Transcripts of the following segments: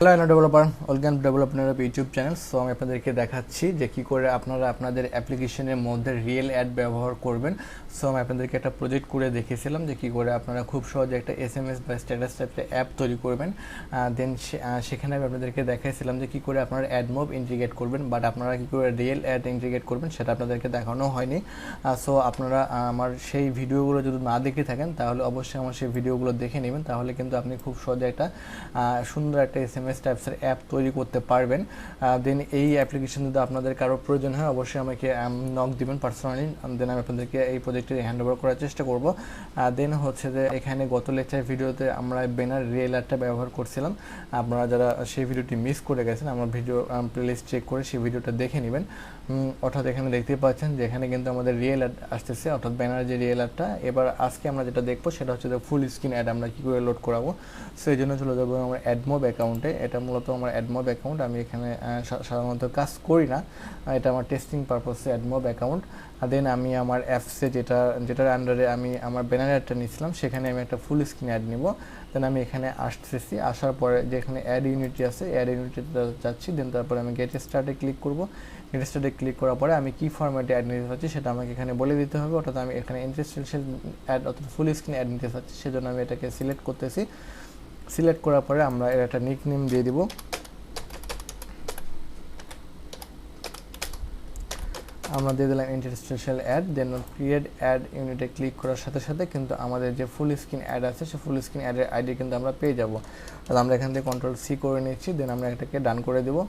Hello অ্যানো developer welcome development YouTube channel so আমি আপনাদেরকে দেখাচ্ছি যে কী করে আপনারা আপনাদের অ্যাপ্লিকেশনের মধ্যে রিয়েল অ্যাড ব্যবহার করবেন। সো আমি আপনাদেরকে একটা প্রজেক্ট করে দেখেছিলাম যে কী করে আপনারা খুব সহজে একটা এস এম এস বা স্ট্যাটাস টাইপের অ্যাপ তৈরি করবেন। দেন সেখানে আমি আপনাদেরকে দেখাইছিলাম যে কী করে আপনারা অ্যাড মুভ ইন্টিগ্রেট করবেন বাট আপনারা কী করে রিয়েল অ্যাড ইন্টিগ্রেট করবেন সেটা আপনাদেরকে দেখানো হয়নি। সো আপনারা আমার সেই ভিডিওগুলো যদি না দেখে থাকেন, তাহলে অবশ্যই আমার সেই ভিডিওগুলো দেখে নেবেন। তাহলে কিন্তু আপনি খুব সহজে একটা সুন্দর একটা এস এম এস টাইপসের অ্যাপ তৈরি করতে পারবেন। দেন এই অ্যাপ্লিকেশন যদি আপনাদের কারও প্রয়োজন হয়, অবশ্যই আমাকে নক দিবেন পার্সোনালি দেন আমি আপনাদেরকে এই প্রজেক্টটি হ্যান্ড ওভার করার চেষ্টা করব। দেন হচ্ছে যে এখানে গত লেকচার ভিডিওতে আমরা ব্যানার রিয়েল অ্যাডটা ব্যবহার করছিলাম। আপনারা যারা সেই ভিডিওটি মিস করে গেছেন, আমার ভিডিও প্লেলিস্ট চেক করে সেই ভিডিওটা দেখে নেবেন। অর্থাৎ এখানে দেখতে পাচ্ছেন যে এখানে কিন্তু আমাদের রিয়েল অ্যাড আসতেছে, অর্থাৎ ব্যানার যে রিয়েল অ্যাডটা এবার আজকে আমরা যেটা দেখব, সেটা হচ্ছে যে ফুল স্ক্রিন অ্যাড আমরা কী করে লোড করাবো। সেই জন্য চলে যাব আমার অ্যাডমোব অ্যাকাউন্টে এটা মূলত আমার অ্যাডমব অ্যাকাউন্ট আমি এখানে সাধারণত কাজ করি না। এটা আমার টেস্টিং পারপসে অ্যাডমব অ্যাকাউন্ট দেন আমি আমার অ্যাপসে যেটা, যেটার আন্ডারে আমি আমার ব্যানার অ্যাডটা নিয়েছিলাম, সেখানে আমি একটা ফুল স্ক্রিন অ্যাড নিব। দেন আমি এখানে আসতেছি। আসার পরে যেখানে অ্যাড ইউনিটি আছে অ্যাড ইউনিটিতে যাচ্ছি। দেন তারপরে আমি গেট স্টার্টে ক্লিক করব। গেট স্টার্টে ক্লিক করার পরে আমি কি ফরম্যাটে অ্যাড নিতে চাচ্ছি, সেটা আমাকে এখানে বলে দিতে হবে। অর্থাৎ আমি এখানে ইন্টারেস্টেড অ্যাড অর্থাৎ ফুল স্ক্রিন অ্যাড নিতে চাচ্ছি, সেজন্য আমি এটাকে সিলেক্ট করতেছি। সিলেক্ট করার পরে আমরা এর একটা নিক নেম দিয়ে দিব। আমরা দিয়ে দিলাম interstitial ad then create ad ইউনিটে ক্লিক করার সাথে সাথে কিন্তু আমাদের যে ফুল স্ক্রিন অ্যাড আছে, সে ফুল স্ক্রিন অ্যাডের আইডি কিন্তু আমরা পেয়ে যাব। তাহলে আমরা এখান থেকে কন্ট্রোল সি করে নিচ্ছি দেন আমরা এটাকে ডান করে দেবো।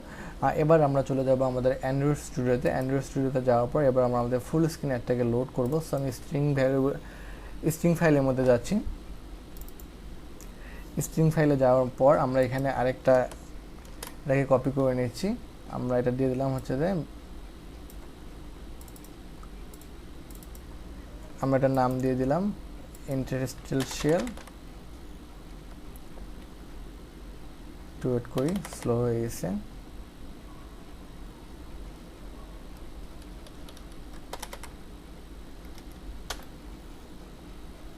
এবার আমরা চলে যাব আমাদের অ্যান্ড্রয়েড স্টুডিওতে অ্যান্ড্রয়েড স্টুডিওতে যাওয়ার পর এবার আমরা আমাদের ফুল স্ক্রিন অ্যাডটাকে লোড করব। সো আমি স্ট্রিং ভ্যালু স্ট্রিং ফাইলের মধ্যে যাচ্ছি। স্ট্রিং ফাইলে যাওয়ার পর আমরা এখানে আরেকটা এটাকে কপি করে নিচ্ছি। আমরা এটা দিয়ে দিলাম হচ্ছে যে, আমরা এটার নাম দিয়ে দিলাম ইন্টারেস্টেল একটু ওয়েট করি স্লো হয়ে গেছে।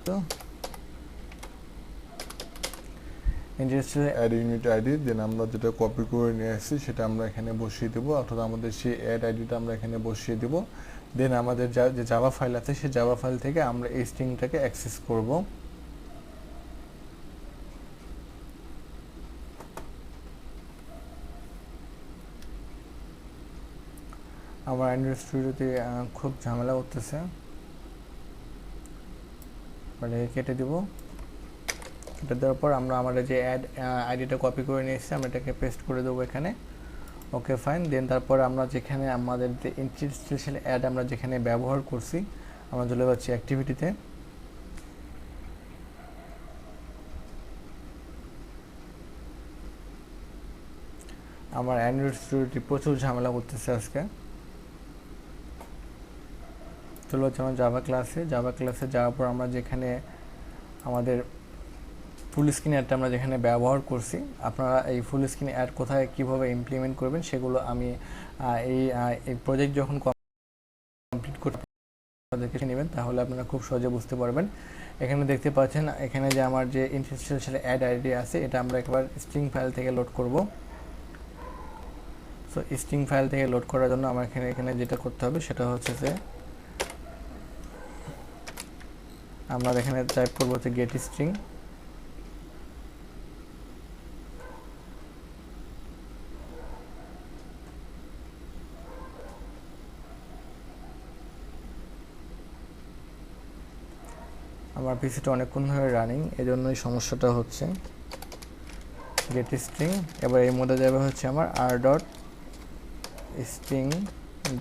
তো interstitial ad unit ID then আমরা যেটা কপি করে নিয়ে আসছি, সেটা আমরা এখানে বসিয়ে দেবো, অর্থাৎ আমাদের সেই অ্যাড আইডিটা আমরা এখানে বসিয়ে দেবো। দেন আমাদের যা জাভা ফাইল আছে, সেই জাভা ফাইল থেকে আমরা এই স্ট্রিংটাকে অ্যাক্সেস করব। আমার অ্যান্ড্রয়েড স্টুডিওতে খুব ঝামেলা করতেছে। কেটে দিব। কেটে দেওয়ার পর আমরা আমাদের যে অ্যাড আইডিটা কপি করে নিয়ে এসেছি, আমরা এটাকে পেস্ট করে দেবো এখানে। ওকে ফাইন দেন তারপর আমরা যেখানে আমাদের যে ইনস্টিটিউশনাল অ্যাড আমরা যেখানে ব্যবহার করছি, আমরা চলে যাচ্ছি অ্যাক্টিভিটিতে আমার অ্যান্ড্রয়েড স্টুডিওটি প্রচুর ঝামেলা করতেছে আজকে। চলে হচ্ছে আমার জাভা ক্লাসে জাভা ক্লাসে যাওয়ার পর আমরা যেখানে আমাদের ফুল স্ক্রিন অ্যাডটা আমরা যেখানে ব্যবহার করছি, আপনারা এই ফুল স্ক্রিন অ্যাড কোথায় কীভাবে ইমপ্লিমেন্ট করবেন সেগুলো আমি এই এই প্রজেক্ট যখন কমপ্লিট করতে দেখে নেবেন, তাহলে আপনারা খুব সহজে বুঝতে পারবেন। এখানে দেখতে পাচ্ছেন, এখানে যে আমার যে ইনস্টিটিউশনাল অ্যাড আইডি আছে, এটা আমরা একবার স্ট্রিং ফাইল থেকে লোড করব। সো স্ট্রিং ফাইল থেকে লোড করার জন্য আমার এখানে এখানে যেটা করতে হবে, সেটা হচ্ছে যে আমরা এখানে টাইপ করব হচ্ছে গেট স্ট্রিং আমার পিসিটা অনেকক্ষণ ধরে রানিং এজন্যই সমস্যাটা হচ্ছে। গেট স্ট্রিং এবার এর মধ্যে যাবে হচ্ছে আমার আর ডট স্ট্রিং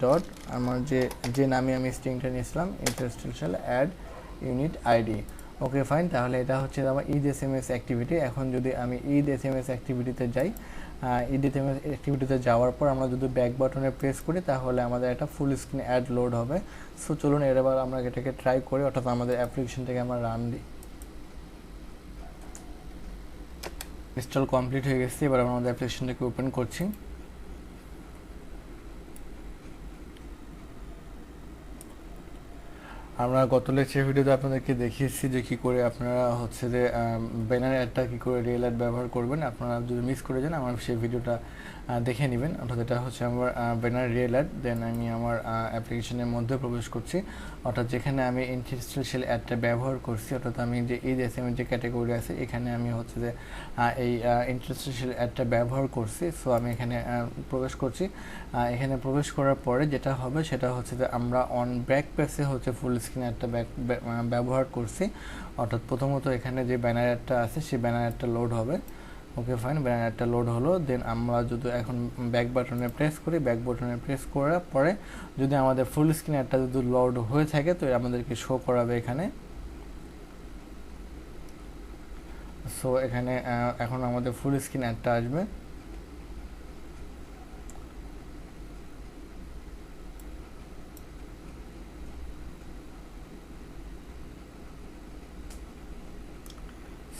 ডট আমার যে যে নামে আমি স্ট্রিংটা নিয়েছিলাম interstitial ad unit ID okay fine তাহলে এটা হচ্ছে আমার ইড এস এম এস অ্যাক্টিভিটি এখন যদি আমি ঈদ এস এম এস অ্যাক্টিভিটিতে যাই ঈদ এস এম এস অ্যাক্টিভিটিতে যাওয়ার পর আমরা যদি ব্যাক বাটনে প্রেস করি, তাহলে আমাদের একটা ফুল স্ক্রিন অ্যাড লোড হবে। সো চলুন এবার আমরা এটাকে ট্রাই করি, অর্থাৎ আমাদের অ্যাপ্লিকেশনটাকে আমরা রান দিই। ইনস্টল কমপ্লিট হয়ে গেছে, এবার আমরা আমাদের অ্যাপ্লিকেশনটাকে ওপেন করছি। আমরা গত লেকচার ভিডিওতে আপনাদেরকে দেখিয়েছি যে কি করে আপনারা হচ্ছে যে ব্যানার অ্যাডটা কি করে রিয়েল অ্যাড ব্যবহার করবেন। আপনারা যদি মিস করে যান, আমার সেই ভিডিওটা দেখে নেবেন। অর্থাৎ এটা হচ্ছে আমার ব্যানার রিয়েল অ্যাড দেন আমি আমার অ্যাপ্লিকেশনের মধ্যে প্রবেশ করছি। অর্থাৎ যেখানে আমি ইনস্টিটিউশনাল অ্যাডটা ব্যবহার করছি, অর্থাৎ আমি যে এই যে এসএমএর যে ক্যাটাগরি আছে, এখানে আমি হচ্ছে যে এই ইনস্টিটিউশনাল অ্যাডটা ব্যবহার করছি। সো আমি এখানে প্রবেশ করছি। এখানে প্রবেশ করার পরে যেটা হবে, সেটা হচ্ছে যে আমরা অন ব্যাক পেসে হচ্ছে ফুল স্ক্রিন একটা ব্যাক ব্যবহার করছি। অর্থাৎ প্রথমত এখানে যে ব্যানার অ্যাডটা আছে, সেই ব্যানার অ্যাডটা লোড হবে। ওকে ফাইন ব্যানার অ্যাডটা লোড হলো। দেন আমরা যদি এখন ব্যাক বাটনে প্রেস করি ব্যাক বাটনে প্রেস করার পরে যদি আমাদের ফুল স্ক্রিন অ্যাডটা যদি লোড হয়ে থাকে, তো আমাদেরকে শো করাবে এখানে। সো এখানে এখন আমাদের ফুল স্ক্রিন অ্যাডটা আসবে।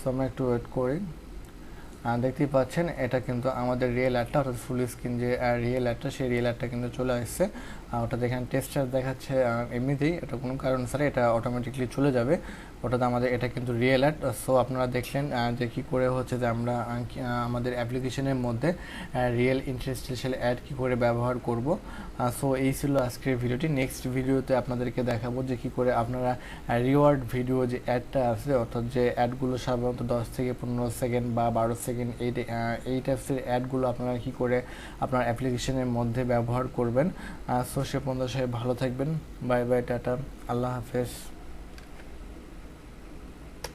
সো আমরা একটু ওয়েট করি। দেখতেই পাচ্ছেন, এটা কিন্তু আমাদের রিয়েল অ্যাডটা অর্থাৎ ফুল স্ক্রিন যে রিয়েল অ্যাডটা সেই রিয়েল অ্যাডটা কিন্তু চলে আসছে। আর ওটা দেখেন টেস্টার দেখাচ্ছে এমনিতেই, এটা কোনো কারণ ছাড়া এটা অটোমেটিকলি চলে যাবে। ওটাতে আমাদের এটা কিন্তু রিয়েল অ্যাড সো আপনারা দেখলেন যে কী করে হচ্ছে যে আমরা আমাদের অ্যাপ্লিকেশনের মধ্যে রিয়েল ইন্টারেস্টেশনাল অ্যাড কী করে ব্যবহার করব। সো এই ছিল আজকের ভিডিওটি নেক্সট ভিডিওতে আপনাদেরকে দেখাবো যে কী করে আপনারা রিওয়ার্ড ভিডিও যে অ্যাডটা আছে, অর্থাৎ যে অ্যাডগুলো সাধারণত দশ থেকে পনেরো সেকেন্ড বা বারো সেকেন্ড এই এই টাইপসের অ্যাডগুলো আপনারা কী করে আপনার অ্যাপ্লিকেশনের মধ্যে ব্যবহার করবেন। সো সে পর্যন্ত সবাই ভালো থাকবেন। Bye bye tata. আল্লাহ হাফেজ।